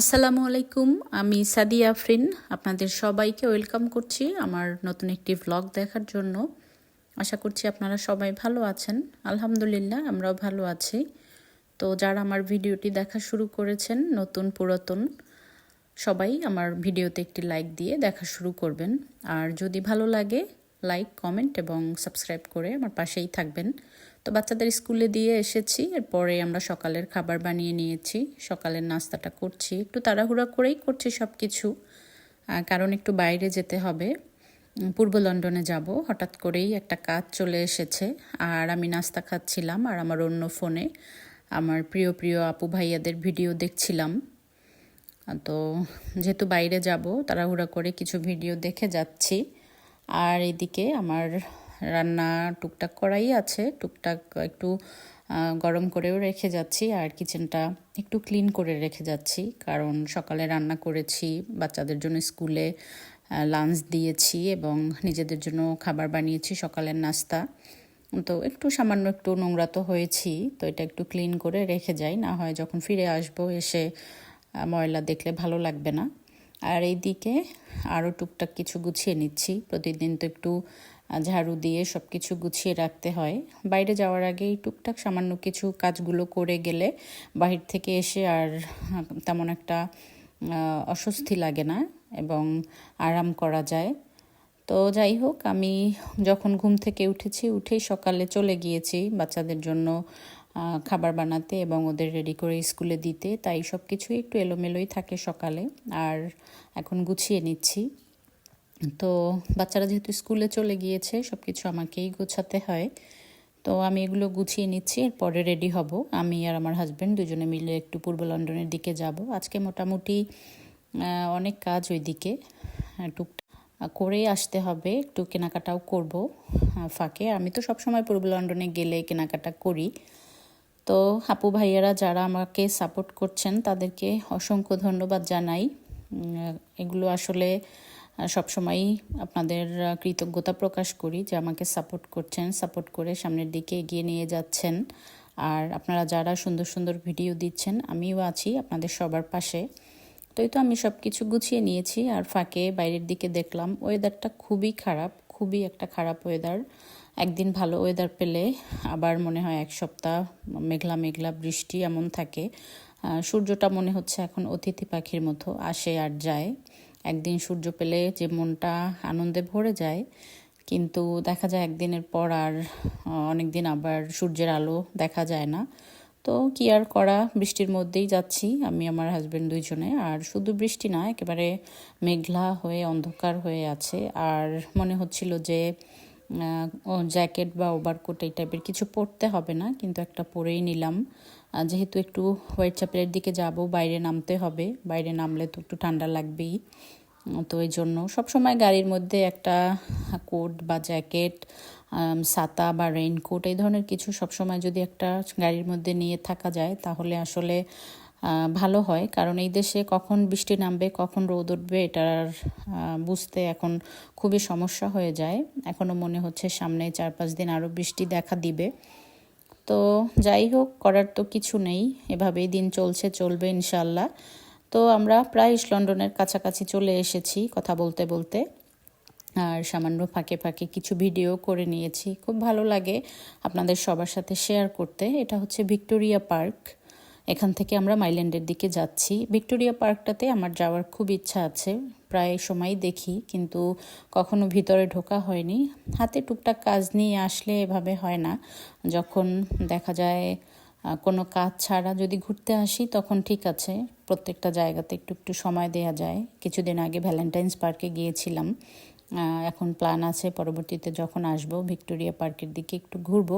আসসালামু আলাইকুম, আমি সাদিয়া আফরিন। আপনাদের সবাইকে ওয়েলকাম করছি আমার নতুন একটি ভ্লগ দেখার জন্য। আশা করছি আপনারা সবাই ভালো আছেন। আলহামদুলিল্লাহ, আমরাও ভালো আছি। তো যারা আমার ভিডিওটি দেখা শুরু করেছেন, নতুন, পুরাতন, সবাই আমার ভিডিওতে একটি লাইক দিয়ে দেখা শুরু করবেন। আর যদি ভালো লাগে লাইক কমেন্ট এবং সাবস্ক্রাইব করে আমার পাশেই থাকবেন। তো বাচ্চাদের স্কুলে দিয়ে এসেছি, এরপরে আমরা সকালের খাবার বানিয়ে নিয়েছি, সকালের নাস্তাটা করছি, একটু তাড়াহুড়া করেই করছি সব কিছু কারণ একটু বাইরে যেতে হবে। পূর্ব লন্ডনে যাব, হঠাৎ করেই একটা কাজ চলে এসেছে, আর আমি নাস্তা খাচ্ছিলাম, আর আমার অন্য ফোনে আমার প্রিয় প্রিয় আপু ভাইয়াদের ভিডিও দেখছিলাম। তো যেহেতু বাইরে যাব, তাড়াহুড়া করে কিছু ভিডিও দেখে যাচ্ছি, আর এদিকে আমার রান্না টুকটাক করাই আছে। টুকটাক একটু গরম করেও রেখে যাচ্ছি আর কিচেনটা একটু ক্লিন করে রেখে যাচ্ছি। কারণ সকালে রান্না করেছি, বাচ্চাদের জন্য স্কুলে লাঞ্চ দিয়েছি এবং নিজেদের জন্য খাবার বানিয়েছি সকালের নাস্তা। তো একটু সামান্য একটু নোংরা তো হয়েছি, তো এটা একটু ক্লিন করে রেখে যাই। না হয় যখন ফিরে আসব এসে ময়লা দেখলে ভালো লাগবে না। আর এই দিকে আরও টুকটাক কিছু গুছিয়ে নিচ্ছি। প্রতিদিন তো একটু ঝাড়ু দিয়ে সব কিছু গুছিয়ে রাখতে হয়। বাইরে যাওয়ার আগেই টুকটাক সামান্য কিছু কাজগুলো করে গেলে বাহির থেকে এসে আর তেমন একটা অস্বস্তি লাগে না এবং আরাম করা যায়। তো যাই হোক, আমি যখন ঘুম থেকে উঠেছি, উঠেই সকালে চলে গিয়েছি বাচ্চাদের জন্য খাবার বানাতে এবং ওদের রেডি করে স্কুলে দিতে। তাই সব কিছুই একটু এলোমেলোই থাকে সকালে। আর এখন গুছিয়ে নিচ্ছি। তো বাচ্চারা যেহেতু স্কুলে চলে গিয়েছে সব কিছু আমাকেই গোছাতে হয়। তো আমি এগুলো গুছিয়ে নিচ্ছি, এরপরে রেডি হব। আমি আর আমার হাজব্যান্ড দুজনে মিলে একটু পূর্ব লন্ডনের দিকে যাব। আজকে মোটামুটি অনেক কাজ ওই দিকে টুক করে আসতে হবে। একটু কেনাকাটাও করব ফাঁকে। আমি তো সবসময় পূর্ব লন্ডনে গেলে কেনাকাটা করি। তো হাপু ভাইয়ারা যারা আমাকে সাপোর্ট করছেন, তাদেরকে অসংখ্য ধন্যবাদ জানাই। এগুলো আসলে সবসময়ই আপনাদের কৃতজ্ঞতা প্রকাশ করি যে আমাকে সাপোর্ট করছেন সাপোর্ট করে সামনের দিকে এগিয়ে নিয়ে যাচ্ছেন। আর আপনারা যারা সুন্দর সুন্দর ভিডিও দিচ্ছেন, আমিও আছি আপনাদের সবার পাশে। তো এই তো আমি সব কিছু গুছিয়ে নিয়েছি, আর ফাঁকে বাইরের দিকে দেখলাম ওয়েদারটা খুবই খারাপ, খুবই একটা খারাপ ওয়েদার একদিন ভালো ওয়েদার পেলে আবার মনে হয় এক সপ্তাহ মেঘলা মেঘলা বৃষ্টি এমন থাকে। সূর্যটা মনে হচ্ছে এখন অতিথি পাখির মতো আসে আর যায়। একদিন সূর্য পেলে যে মনটা আনন্দে ভরে যায়, কিন্তু দেখা যায় একদিনের পর আর অনেক দিন আবার সূর্যের আলো দেখা যায় না। তো কি আর করা, বৃষ্টির মধ্যেই যাচ্ছি আমি, আমার হাজব্যান্ড দুইজনে। আর শুধু বৃষ্টি না, একেবারে মেঘলা হয়ে অন্ধকার হয়ে আছে। আর মনে হচ্ছিল যে জ্যাকেট বা ওভারকোট এই টাইপের কিছু পরতে হবে না, কিন্তু একটা পরেই নিলাম। যেহেতু একটু হোয়াইট চ্যাপেলের দিকে যাব, বাইরে নামতে হবে। বাইরে নামলে তো একটু ঠান্ডা লাগবেই। তো এই জন্য সবসময় গাড়ির মধ্যে একটা কোট বা জ্যাকেট ছাতা বা রেইনকোট এই ধরনের কিছু সবসময় যদি একটা গাড়ির মধ্যে নিয়ে থাকা যায়, তাহলে আসলে ভালো হয়। কারণ এই দেশে কখন বৃষ্টি নামবে, কখন রোদ উঠবে, এটার বুঝতে এখন খুবই সমস্যা হয়ে যায়। এখনও মনে হচ্ছে সামনে চার পাঁচ দিন আরও বৃষ্টি দেখা দিবে। তো যাই হোক, করার তো কিছু নেই। এভাবেই দিন চলছে, চলবে ইনশাল্লাহ তো আমরা প্রায় ইস্ট লন্ডনের কাছাকাছি চলে এসেছি কথা বলতে বলতে। আর সামান্য ফাঁকে ফাঁকে কিছু ভিডিও করে নিয়েছি। খুব ভালো লাগে আপনাদের সবার সাথে শেয়ার করতে। এটা হচ্ছে ভিক্টোরিয়া পার্ক। এখান থেকে আমরা মাইল্যান্ডের দিকে যাচ্ছি। ভিক্টোরিয়া পার্কটাতে আমার যাওয়ার খুব ইচ্ছা আছে। প্রায় সময় দেখি, কিন্তু কখনো ভিতরে ঢোকা হয়নি। হাতে টুকটাক কাজ নিয়ে আসলে এভাবে হয় না। যখন দেখা যায় কোনো কাজ ছাড়া যদি ঘুরতে আসি, তখন ঠিক আছে, প্রত্যেকটা জায়গাতে একটু একটু সময় দেওয়া যায়। কিছুদিন আগে ভ্যালেন্টাইন্স পার্কে গিয়েছিলাম। এখন প্ল্যান আছে, পরবর্তীতে যখন আসব, ভিক্টোরিয়া পার্কের দিকে একটু ঘুরবো।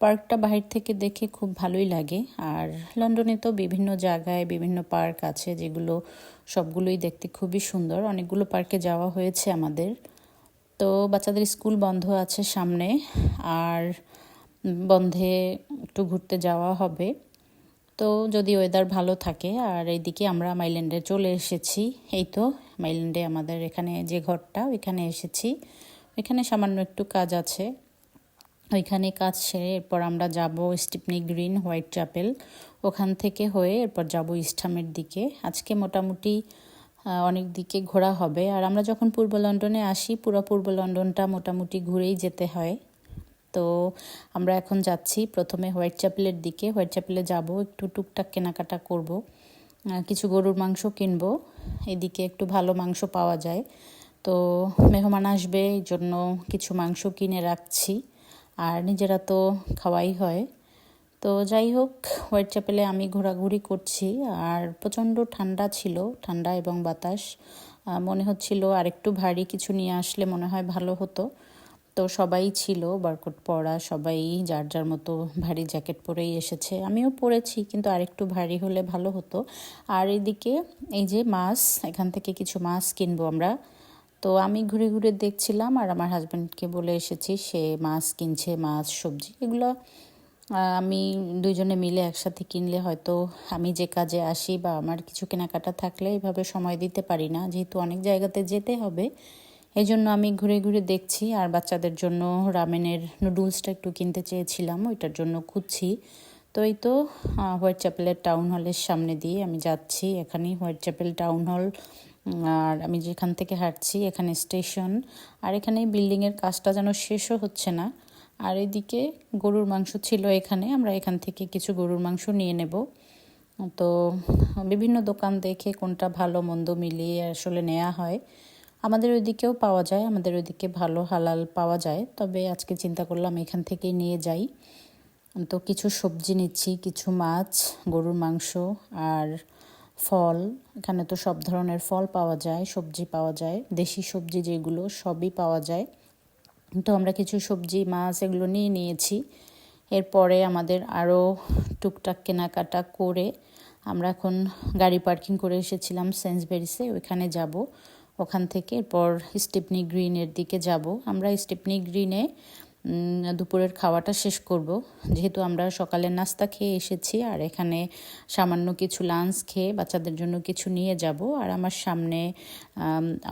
পার্কটা বাহির থেকে দেখে খুব ভালোই লাগে। আর লন্ডনে তো বিভিন্ন জায়গায় বিভিন্ন পার্ক আছে যেগুলো সবগুলোই দেখতে খুবই সুন্দর। অনেকগুলো পার্কে যাওয়া হয়েছে আমাদের। তো বাচ্চাদের স্কুল বন্ধ আছে সামনে। আর বন্ধে একটু ঘুরতে যাওয়া হবে। তো যদি ওয়েদার ভালো থাকে, আর এইদিকে আমরা মাইল্যান্ডে চলে এসেছি। এই তো, মাইল্যান্ডে আমাদের এখানে যে ঘরটা, ওইখানে এসেছি। এখানে সামান্য একটু কাজ আছে। ওইখানে কাজ সেরে এরপর আমরা যাব স্টিপনি গ্রিন হোয়াইট চ্যাপেল। ওখান থেকে হয়ে এরপর যাব ইস্টামের দিকে। আজকে মোটামুটি অনেক দিকে ঘোরা হবে। আর আমরা যখন পূর্ব লন্ডনে আসি, পুরো পূর্ব লন্ডনটা মোটামুটি ঘুরেই যেতে হয়। তো আমরা এখন যাচ্ছি প্রথমে হোয়াইট চ্যাপেলের দিকে। হোয়াইট চ্যাপেলে যাব, একটু টুকটাক কেনাকাটা করব। কিছু গরুর মাংস কিনবো। এদিকে একটু ভালো মাংস পাওয়া যায়। তো মেহমান আসবে, এই জন্য কিছু মাংস কিনে রাখছি। আর নিজেরা তো খাওয়াই হয়। তো যাই হোক হোয়াইট চ্যাপেলে আমি ঘোরাঘুরি করছি। আর প্রচণ্ড ঠান্ডা ছিল, ঠান্ডা এবং বাতাস। মনে হচ্ছিল আরেকটু ভারী কিছু নিয়ে আসলে মনে হয় ভালো হতো। তো সবাই ছিল বারকোট পরা সবাই যার যার মতো ভারী জ্যাকেট পরেই এসেছে। আমিও পরেছি, কিন্তু আরেকটু ভারী হলে ভালো হতো। আর এদিকে এই যে মাছ, এখান থেকে কিছু মাছ কিনবো আমরা। তো আমি ঘুরে ঘুরে দেখছিলাম আর আমার হাজব্যান্ডকে বলে এসেছি, সে মাছ কিনছে, মাছ, সবজি এগুলো আমি দুজনে মিলে একসাথে কিনলে হয়তো আমি যে কাজে আসি বা আমার কিছু কেনাকাটা থাকলে এভাবে সময় দিতে পারি না। যেহেতু অনেক জায়গাতে যেতে হবে এই জন্য আমি ঘুরে ঘুরে দেখছি আর বাচ্চাদের জন্য রামেনের নুডলসটা একটু কিনতে চেয়েছিলাম, ওইটার জন্য খুঁজছি। তো এই তো হোয়াইট চ্যাপেলের টাউন হলের সামনে দিয়ে আমি যাচ্ছি। এখানেই হোয়াইট চ্যাপেল টাউন হল আর আমি যেখান থেকে হাঁটছি, এখানে স্টেশন। আর এখানে বিল্ডিংয়ের কাজটা যেন শেষও হচ্ছে না। আর এদিকে গরুর মাংস ছিল এখানে, আমরা এখান থেকে কিছু গরুর মাংস নিয়ে নেব। তো বিভিন্ন দোকান দেখে কোনটা ভালো মন্দ মিলিয়ে আসলে নেওয়া হয়। আমাদের ওইদিকেও পাওয়া যায়, আমাদের ওইদিকে ভালো হালাল পাওয়া যায়। তবে আজকে চিন্তা করলাম এখান থেকেই নিয়ে যাই। তো কিছু সবজি নিচ্ছি, কিছু মাছ, গরুর মাংস আর ফল, এখানে তো সব ধরনের ফল পাওয়া যায়, সবজি পাওয়া যায়, দেশি সবজি যেগুলো সবই পাওয়া যায়। তো আমরা কিছু সবজি, মাছ এগুলো নিয়ে নিয়েছি। এরপরে আমাদের আরও টুকটাক কেনাকাটা করে আমরা এখন গাড়ি পার্কিং করে এসেছিলাম সেন্সবেরিসে ওইখানে যাব। ওখান থেকে এরপর স্টিপনি গ্রিনের দিকে যাব। আমরা স্টিপনি গ্রিনে দুপুরের খাওয়াটা শেষ করব। যেহেতু আমরা সকালে নাস্তা খেয়ে এসেছি, আর এখানে সামান্য কিছু লাঞ্চ খেয়ে বাচ্চাদের জন্য কিছু নিয়ে যাব। আর আমার সামনে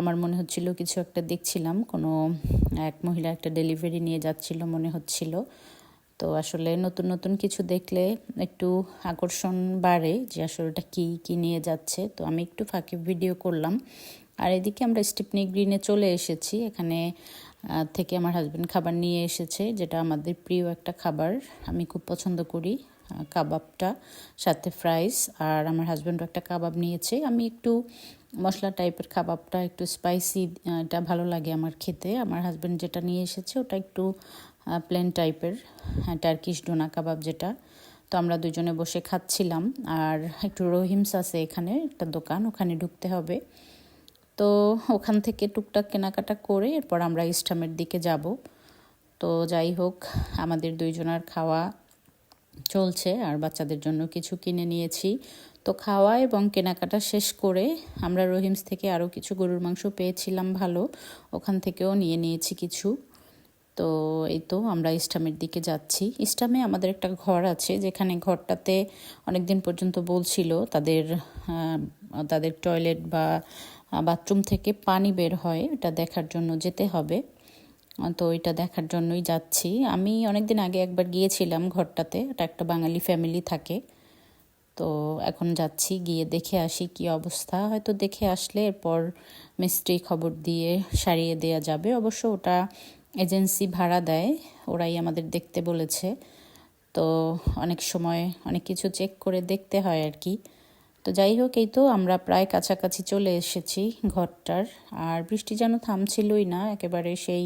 আমার মনে হচ্ছিল কিছু একটা দেখছিলাম, কোনো এক মহিলা একটা ডেলিভারি নিয়ে যাচ্ছিল মনে হচ্ছিল। তো আসলে নতুন নতুন কিছু দেখলে একটু আকর্ষণ বাড়ে যে আসলে ওটা কী কী নিয়ে যাচ্ছে। তো আমি একটু ফাঁকে ভিডিও করলাম। আর এদিকে আমরা স্টিপনি গ্রিনে চলে এসেছি। এখানে থেকে আমার হাজব্যান্ড খাবার নিয়ে এসেছে, যেটা আমাদের প্রিয় একটা খাবার। আমি খুব পছন্দ করি কাবাবটা, সাথে ফ্রাইস আর আমার হাজব্যান্ডও একটা কাবাব নিয়েছে। আমি একটু মশলা টাইপের কাবাবটা, একটু স্পাইসি এটা ভালো লাগে আমার খেতে। আমার হাজব্যান্ড যেটা নিয়ে এসেছে, ওটা একটু প্লেন টাইপের টার্কিশ ডোনা কাবাব যেটা। তো আমরা দুজনে বসে খাচ্ছিলাম, আর একটু রহিমস আছে এখানে, একটা দোকান, ওখানে ঢুকতে হবে। তো ওখান থেকে টুকটাক কেনাকাটা করে এরপর আমরা ইস্টামের দিকে যাব। তো যাই হোক, আমাদের দুইজনার খাওয়া চলছে, আর বাচ্চাদের জন্য কিছু কিনে নিয়েছি। তো খাওয়া এবং কেনাকাটা শেষ করে আমরা রহিমস থেকে আরও কিছু গরুর মাংস পেয়েছিলাম ভালো, ওখান থেকেও নিয়ে নিয়েছি কিছু। তো এই তো আমরা ইস্টামের দিকে যাচ্ছি। ইস্টামে আমাদের একটা ঘর আছে, যেখানে ঘরটাতে অনেক দিন পর্যন্ত বলছিল তাদের তাদের টয়লেট বা বাথরুম থেকে পানি বের হয়, এটা দেখার জন্য যেতে হবে। তো এটা দেখার জন্যই যাচ্ছি। আমি অনেকদিন আগে একবার গিয়েছিলাম ঘরটাতে, এটা একটা বাঙালি ফ্যামিলি থাকে। তো এখন যাচ্ছি, গিয়ে দেখে আসি কি অবস্থা। হয়তো দেখে আসলে এরপর মিস্ত্রি খবর দিয়ে সারিয়ে দেওয়া যাবে। অবশ্য ওটা এজেন্সি ভাড়া দেয়, ওরাই আমাদের দেখতে বলেছে। তো অনেক সময় অনেক কিছু চেক করে দেখতে হয় আর কি। তো যাই হোক, এই তো আমরা প্রায় কাছাকাছি চলে এসেছি ঘরটার। আর বৃষ্টি যেন থামছিলই না, একেবারে সেই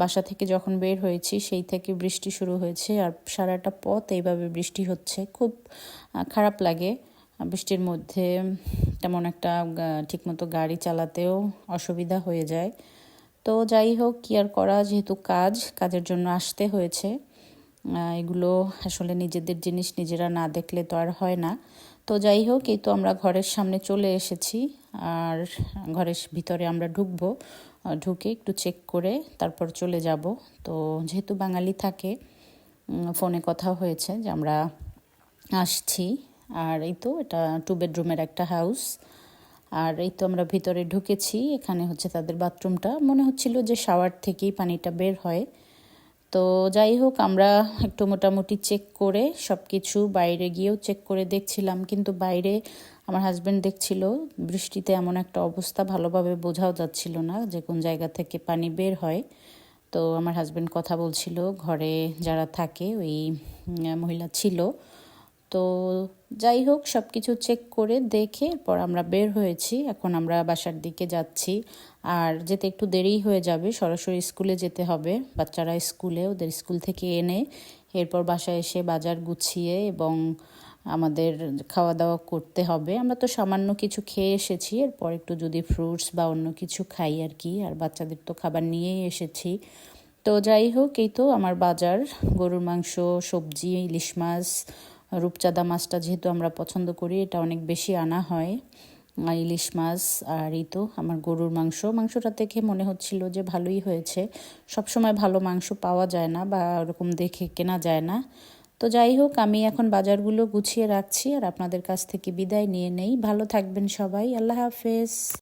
বাসা থেকে যখন বের হয়েছি, সেই থেকে বৃষ্টি শুরু হয়েছে। আর সারাটা পথ এইভাবে বৃষ্টি হচ্ছে। খুব খারাপ লাগে বৃষ্টির মধ্যে। তেমন একটা ঠিকমতো গাড়ি চালাতেও অসুবিধা হয়ে যায়। তো যাই হোক, কি আর করা, যেহেতু কাজ, কাজের জন্য আসতে হয়েছে। এগুলো আসলে নিজেদের জিনিস নিজেরা না দেখলে তো আর হয় না। তো যাই হোক, এই তো আমরা ঘরের সামনে চলে এসেছি। আর ঘরের ভিতরে আমরা ঢুকবো ঢুকে একটু চেক করে তারপর চলে যাব। তো যেহেতু বাঙালি থাকে ফোনে কথা হয়েছে যে আমরা আসছি। আর এই তো এটা টু বেডরুমের একটা হাউস আর এই তো আমরা ভিতরে ঢুকেছি, এখানে হচ্ছে তাদের বাথরুমটা মনে হচ্ছিল যে শাওয়ার থেকেই পানিটা বের হয়। তো যাই হোক, আমরা একটু মোটামুটি চেক করে সব কিছু বাইরে গিয়েও চেক করে দেখছিলাম। কিন্তু বাইরে আমার হাজব্যান্ড দেখছিল, বৃষ্টিতে এমন একটা অবস্থা, ভালোভাবে বোঝাও যাচ্ছিল না যে কোন জায়গা থেকে পানি বের হয়। তো আমার হাজব্যান্ড কথা বলছিল, ঘরে যারা থাকে, ওই মহিলা ছিল। তো যাই হোক সব কিছু চেক করে দেখে পর আমরা বের হয়েছি। এখন আমরা বাসার দিকে যাচ্ছি। আর যেতে একটু দেরি হয়ে যাবে, সরাসরি স্কুলে যেতে হবে। বাচ্চারা স্কুলে, ওদের স্কুল থেকে এনে এরপর বাসায় এসে বাজার গুছিয়ে এবং আমাদের খাওয়া দাওয়া করতে হবে। আমরা তো সামান্য কিছু খেয়ে এসেছি। এরপর একটু যদি ফ্রুটস বা অন্য কিছু খাই আর কি। আর বাচ্চাদের তো খাবার নিয়েই এসেছি। তো যাই হোক, এই তো আমার বাজার। গরুর মাংস, সবজি, ইলিশ মাছ রূপচাঁদা মাছটা যেহেতু আমরা পছন্দ করি, এটা অনেক বেশি আনা হয়। ইলিশ মাছ আর এই তো আমার গরুর মাংস। মাংসটা দেখে মনে হচ্ছিল যে ভালোই হয়েছে। সবসময় ভালো মাংস পাওয়া যায় না বা ওরকম দেখে কেনা যায় না। তো যাই হোক, আমি এখন বাজারগুলো গুছিয়ে রাখছি আর আপনাদের কাছ থেকে বিদায় নিয়ে নেই। ভালো থাকবেন সবাই। আল্লাহ হাফেজ।